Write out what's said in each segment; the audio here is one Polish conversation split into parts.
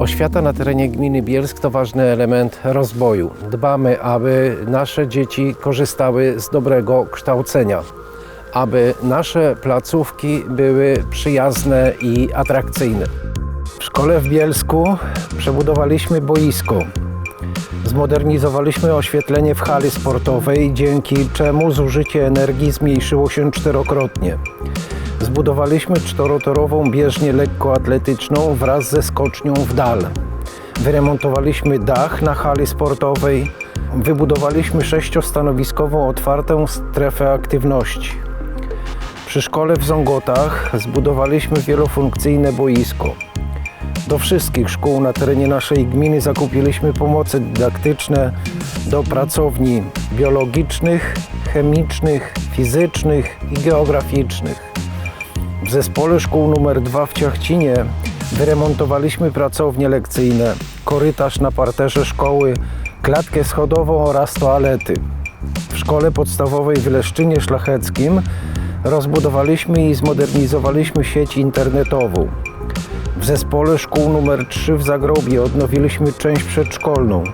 Oświata na terenie gminy Bielsk to ważny element rozwoju. Dbamy, aby nasze dzieci korzystały z dobrego kształcenia, aby nasze placówki były przyjazne i atrakcyjne. W szkole w Bielsku przebudowaliśmy boisko. Zmodernizowaliśmy oświetlenie w hali sportowej, dzięki czemu zużycie energii zmniejszyło się czterokrotnie. Zbudowaliśmy czterotorową bieżnię lekkoatletyczną wraz ze skocznią w dal. Wyremontowaliśmy dach na hali sportowej. Wybudowaliśmy sześciostanowiskową otwartą strefę aktywności. Przy szkole w Zongotach zbudowaliśmy wielofunkcyjne boisko. Do wszystkich szkół na terenie naszej gminy zakupiliśmy pomoce dydaktyczne do pracowni biologicznych, chemicznych, fizycznych i geograficznych. W zespole szkół nr 2 w Ciachcinie wyremontowaliśmy pracownie lekcyjne, korytarz na parterze szkoły, klatkę schodową oraz toalety. W szkole podstawowej w Leszczynie Szlacheckim rozbudowaliśmy i zmodernizowaliśmy sieć internetową. W zespole szkół nr 3 w Zagrobie odnowiliśmy część przedszkolną.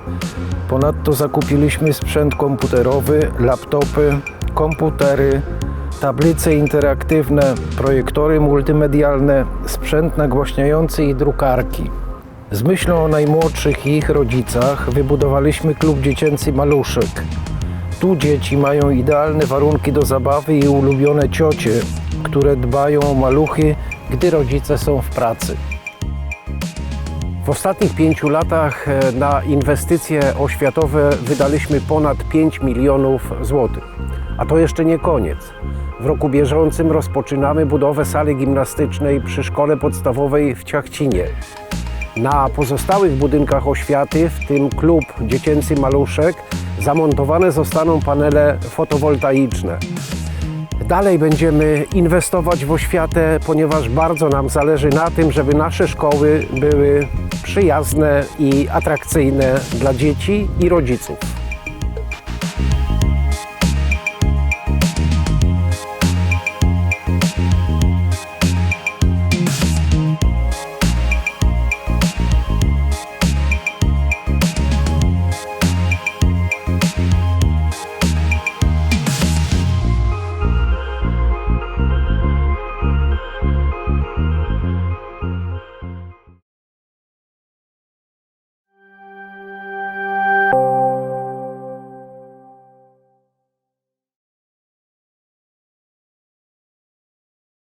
Ponadto zakupiliśmy sprzęt komputerowy, laptopy, komputery, tablice interaktywne, projektory multimedialne, sprzęt nagłaśniający i drukarki. Z myślą o najmłodszych i ich rodzicach wybudowaliśmy klub dziecięcy Maluszek. Tu dzieci mają idealne warunki do zabawy i ulubione ciocie, które dbają o maluchy, gdy rodzice są w pracy. W ostatnich pięciu latach e, na inwestycje oświatowe wydaliśmy ponad 5 milionów złotych. A to jeszcze nie koniec. W roku bieżącym rozpoczynamy budowę sali gimnastycznej przy szkole podstawowej w Ciachcinie. Na pozostałych budynkach oświaty, w tym klub dziecięcy Maluszek, zamontowane zostaną panele fotowoltaiczne. Dalej będziemy inwestować w oświatę, ponieważ bardzo nam zależy na tym, żeby nasze szkoły były przyjazne i atrakcyjne dla dzieci i rodziców.